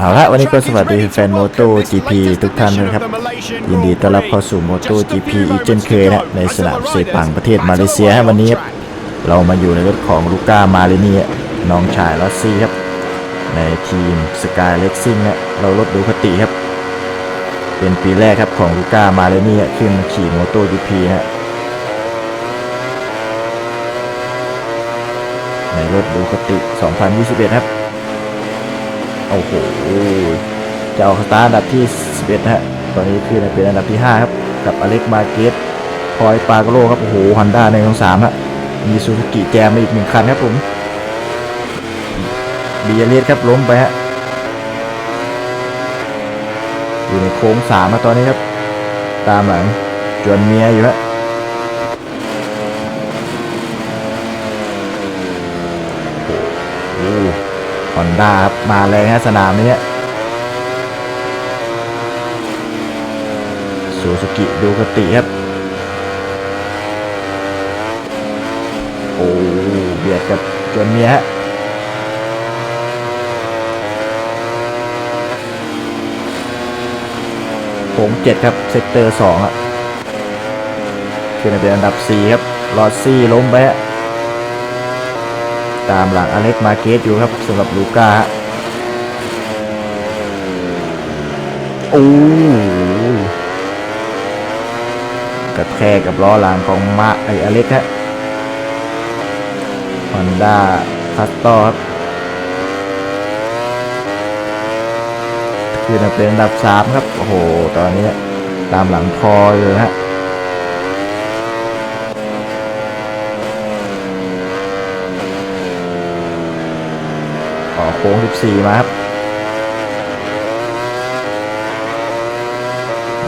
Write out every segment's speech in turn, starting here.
เอาละวันนี้ก็สวัสดีแฟนโมโต้ GP ทุกท่านนะครับ ยินดีต้อนรับเข้าสู่โมโต้ GP อีกเช่นเคยนะในสนามเซปังประเทศมาเลเซียฮะวันนี้เรามาอยู่ในรถของลูก้ามาเลนี่น้องชายลอสซี่ครับ ในทีมสกายเล็กซิ่งนะเรารถดูคติครับ เป็นปีแรกครับของลูก้ามาเลนี่ขึ้นขี่โมโต้ GP ฮะในรถดูคติ 2021 ครับ โอ้โหจะเอาสตาร์อันดับที่ 11นะฮะตอนนี้คือเป็นอันดับที่ 5 ครับ กับอเล็กมาเกตพอยปาโกโลครับ โอ้โหฮอนด้าในของสามฮะมีซูซูกิแจมมาอีกหนึ่งคันครับผมบีเอเลสครับล้มไปฮะอยู่ในโค้งสามมาตอนนี้ครับ ตามหลังจวนเมียอยู่ฮะโอ้ ฮอนด้าครับมาแรงฮะสนามนี้ซูซูกิดูกติครับ โอ้เบียดกับจนเมียฮะโค้งเจ็ดครับ เซกเตอร์สองอะขึ้นเป็นอันดับสี่ครับลอซี่ล้มไปฮะ ตามหลังอเล็กมาเกตอยู่ครับสำหรับลูก้าโอ้กระแทกกับล้อหลังของมาไออเล็กฮะฮอนด้าคัสตอครับคือเป็นอันดับ3ครับ โอ้โห ตอนนี้ตามหลังคออยู่ฮะ ออก โค้ง 14 มาครับ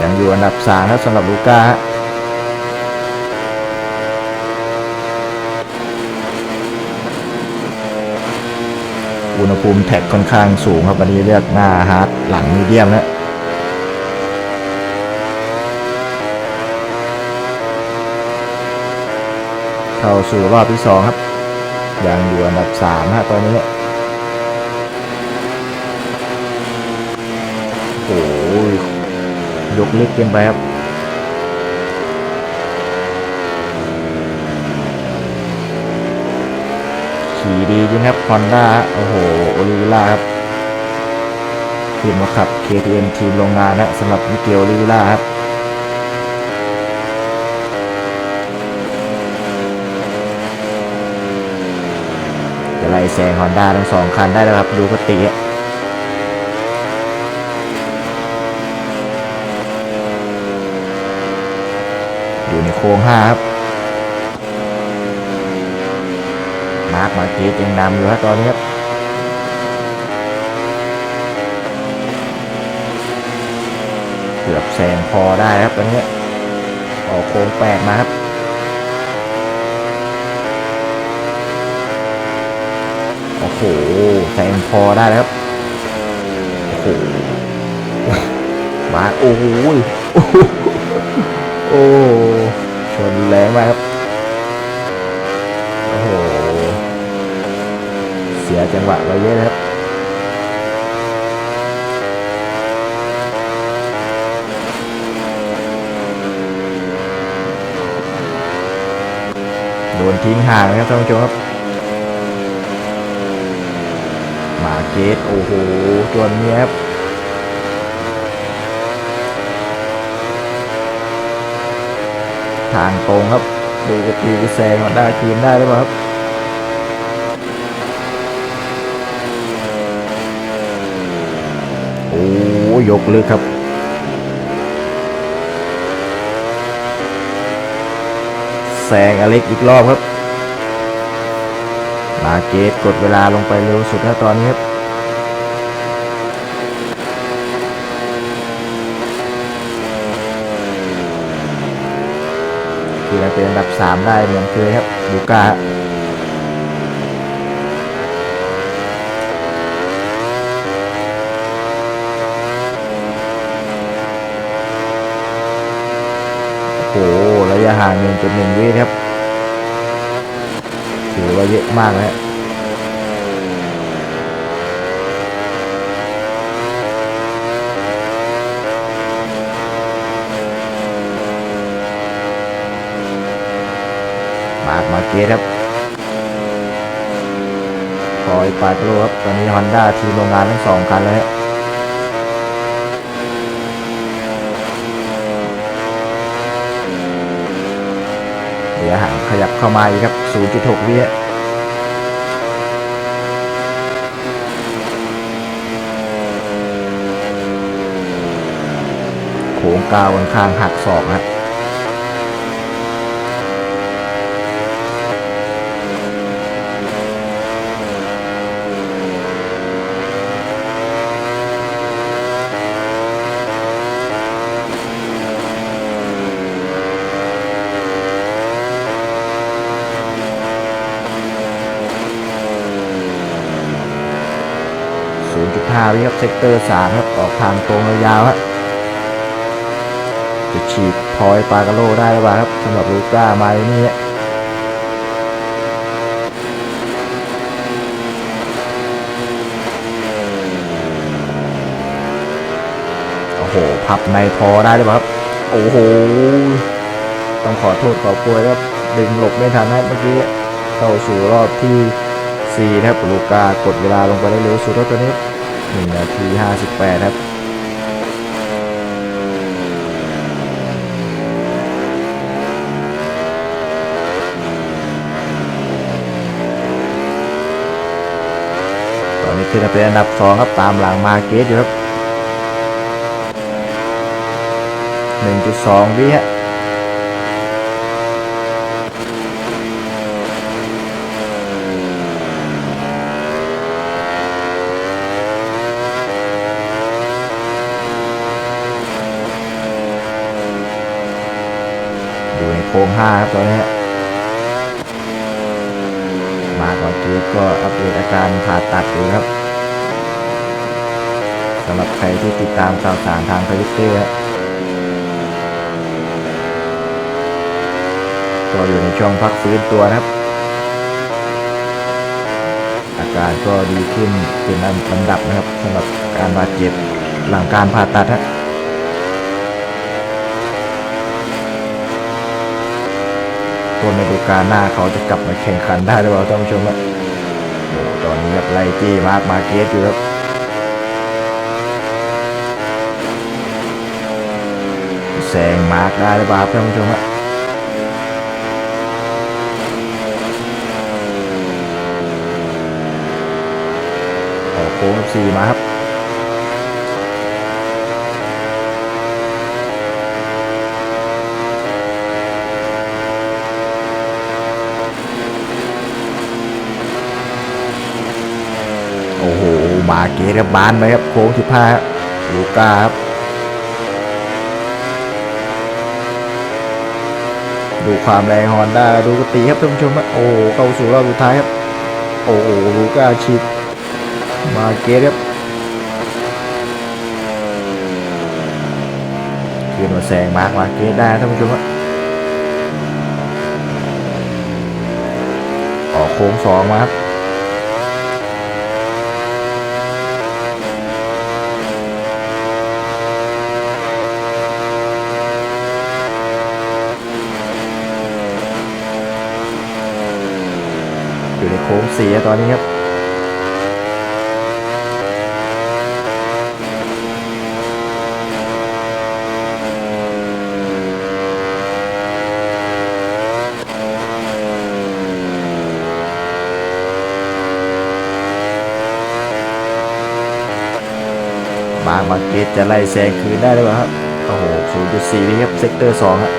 ยังอยู่อันดับ3ครับสำหรับลูก้าฮะอุณหภูมิแท็กค่อนข้างสูงครับวันนี้เลือกหน้าฮาร์ดหลังมีเดียมนะเข้าสู่รอบที่ 2 ครับ ยังอยู่อันดับ3ฮะตอนนี้ โยกเล็กเกินไปครับขี่ดีจริงครับฮอนด้าโอ้โหโอลิวิล่าครับทีมมาขับ KTM ทีมโรงงานนะสำหรับมิเกลโอลิวิล่าครับจะไล่แซงฮอนด้าทั้งสองคันได้แล้วครับ ดูปกติอะ อยู่ใน โค้งห้าครับ มาร์คมาเกตยังนำอยู่ครับตอนนี้ครับเกือบแซงพอได้ครับตอนนี้ออกโค้งแปดมาครับโอ้โหแซงพอได้แล้วครับโอ้โหมาโอ้โหโอ้ นแรงมากครับ โอ้โห เสียจังหวะไปเยอะนะครับโดนทิ้งห่างนะครับท่านผู้ชมครับ มาเกตโอ้โหจวนเนี้ยครับ ทางตรงครับดูกตีแซงมันได้คืนได้หรือเปล่าครับโอ้ยกเลยครับแซงอเล็กอีกรอบครับมาเกตกดเวลาลงไปเร็วสุดนะตอนนี้ครับ เป็นอันดับ 3 ได้เหมือนเคยครับลูก้าโอ้โหระยะห่าง1.1วิครับถือว่าเยอะมากนะฮะ มาร์คมา เกตครับคอยปาดโลครับตอนนี้ฮอนด้าทีมโรงงานทั้งสองคันเลยฮะเดี๋ยวห่างขยับเข้ามาอีกครับ 0.6 วิโค้งกาวข้างหักศอกนะ 0.5 วิครับเซกเตอร์3ครับ ออกทางตรงยาวๆครับจะฉีดพอยปากาโลได้หรือเปล่าครับสำหรับลูก้ามาในนี้โอ้โห พับในพอได้หรือเปล่าครับ โอ้โห ต้องขอโทษขอโพยครับ ดึงหลบไม่ทันนะเมื่อกี้เข้าสู่รอบที่ 4นะครับลูกากดเวลาลงไปได้เร็วสุดแล้วตัวนี้1นาที58ครับตอนนี้ขึ้นมาเป็นอันดับ2ครับตามหลังมาเกตอยู่ครับ 1.2วิฮะ อยู่ในโค้ง5ครับตอนนี้ มา ก่อนเกตก็อัปเดตอาการผ่าตัดอยู่ครับสำหรับใครที่ติดตามข่าวสารทางทวิตเตอร์ครับก็อยู่ในช่วงพักฟื้นตัวครับ อาการก็ดีขึ้นเป็นลำดับนะครับสำหรับการบาดเจ็บหลังการผ่าตัดฮะ ตัวในดูกาลหน้าเขาจะกลับมาแข่งขันได้หรือเปล่าท่านผู้ชมครับตอนนี้ครับไล่จี้มาร์มาเกสอยู่ครับแซงมาร์คได้หรือเปล่าท่านผู้ชมครับออกโค้งสี่มาครับ โอ้โห มาเกตครับบานไปครับโค้งสิบห้าลูก้าครับดูความแรงฮอนด้าดูกตีครับท่านผู้ชมครับโอ้เข้าสู่รอบสุดท้ายครับ โอ้ลูก้าชิดมาเกตครับขึ้นมาแซงมาร์คมาเกตได้ท่านผู้ชมครับออกโค้งสองมาครับ อยู่ในโค้งเสีย ตอนนี้ครับบางมาร์เกตจะไล่แซงคืนได้หรือเปล่าครับ โอ้โห 0.4วิครับ เซกเตอร์2ครับ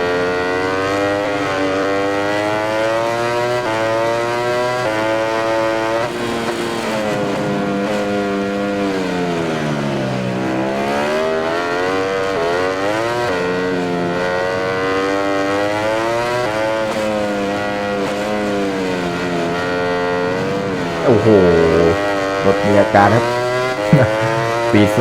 โอ้โห รถมีอาการครับ ปีดฟุต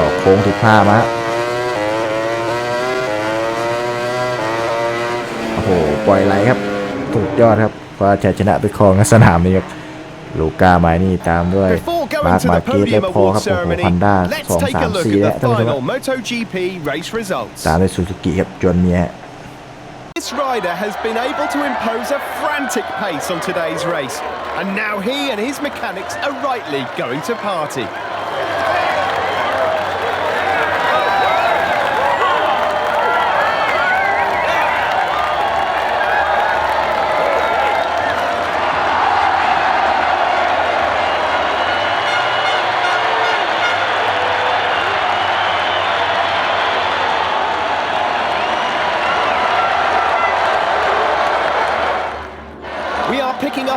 ออกโค้งที่ผ้ามาโอ้โห ปล่อยไหลครับสุดยอดครับคว้าชัยชนะไปครองในสนามนี้ครับ ลูก้าไมานี่ตามด้วย Before มาร์ going ค to มา the เกสและ podium พอ award ครับ โอ้โห ceremony, พันด้า let's สอง take สา a ม look สี่ at แล้ว the ท่านผู้ชมค final รับ MotoGP race results. ตามด้วยซูซูกิครับจวนเมีย This rider has been able to impose a frantic pace on today's race, and now he and his mechanics are rightly going to party.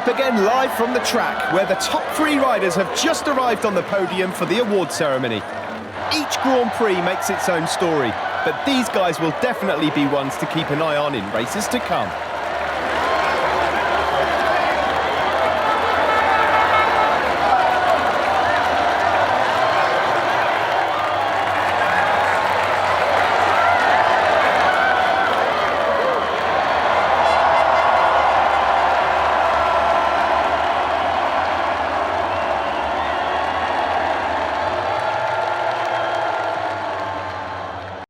Up again live from the track, where the top three riders have just arrived on the podium for the award ceremony. Each Grand Prix makes its own story, but these guys will definitely be ones to keep an eye on in races to come.